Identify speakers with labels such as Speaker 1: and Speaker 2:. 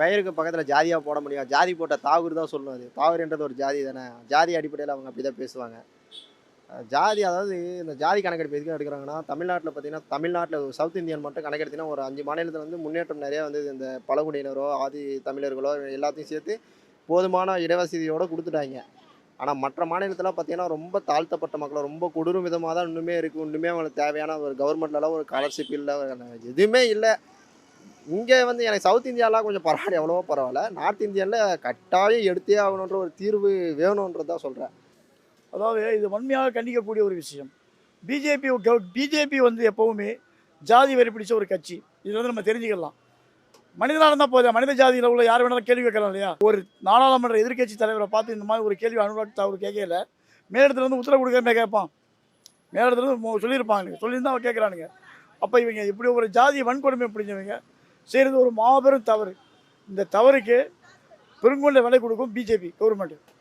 Speaker 1: பெயருக்கு பக்கத்தில் ஜாதியாக போட முடியும். ஜாதி போட்ட தாகூர் தான் சொல்லணும் அது தாகூர்ன்றது ஒரு ஜாதி தானே? ஜாதி அடிப்படையில் அவங்க அப்படி தான் பேசுவாங்க ஜாதி அதாவது இந்த ஜாதி கணக்கெடுப்பு எதுக்கு எடுக்கிறாங்கன்னா தமிழ்நாட்டில் பார்த்தீங்கன்னா தமிழ்நாட்டில் சவுத் இந்தியன் மட்டும் கணக்கெடுத்தீங்கன்னா ஒரு அஞ்சு மாநிலத்தில் வந்து முன்னேற்றம் நிறைய வந்து இந்த பழங்குடியினரோ ஆதி தமிழர்களோ எல்லாத்தையும் சேர்த்து போதுமான இடவசதியோடு கொடுத்துட்டாங்க. ஆனால் மற்ற மாநிலத்தில் பார்த்தீங்கன்னா ரொம்ப தாழ்த்தப்பட்ட மக்களை ரொம்ப கொடூரம் விதமாக தான் இன்னுமே இருக்குது இன்னுமே அவங்களுக்கு தேவையான ஒரு கவர்மெண்ட்லலாம் ஒரு ஸ்காலர்ஷிப் இல்லை எதுவுமே இல்லை. இங்கே வந்து எனக்கு சவுத் இந்தியாலாம் கொஞ்சம் பரவாயில்ல எவ்வளவோ பரவாயில்ல. நார்த் இந்தியாவில் கட்டாயம் எடுத்தே ஆகணுன்ற ஒரு தீர்வு வேணுன்றது தான் சொல்கிறேன்
Speaker 2: அதாவது இது வன்மையாக கண்டிக்கக்கூடிய ஒரு விஷயம். பிஜேபி பிஜேபி வந்து எப்போவுமே ஜாதி வரி பிடிச்ச ஒரு கட்சி. இது வந்து நம்ம தெரிஞ்சுக்கலாம். மனிதனாக இருந்தால் போதும் மனித ஜாதியில் உள்ள யார் வேணாலும் கேள்வி கேட்கலாம் இல்லையா? ஒரு நாடாளுமன்ற எதிர்க்கட்சி தலைவரை பார்த்து இந்த மாதிரி ஒரு கேள்வி அனுராக் தாக்கூர் கேட்கல மேலிடத்துல இருந்து உத்தரவு கொடுக்காம கேட்பான். மேலிடத்துல இருந்து சொல்லியிருப்பாங்க. சொல்லியிருந்தா அவன் கேட்குறானுங்க. அப்போ இவங்க இப்படி ஒரு ஜாதி வன்கொடுமை பிடிச்சவங்க செய்கிறது ஒரு மாபெரும் தவறு. இந்த தவறுக்கு பெருங்கொண்ட விலை கொடுக்கும் பிஜேபி கவர்மெண்ட்டு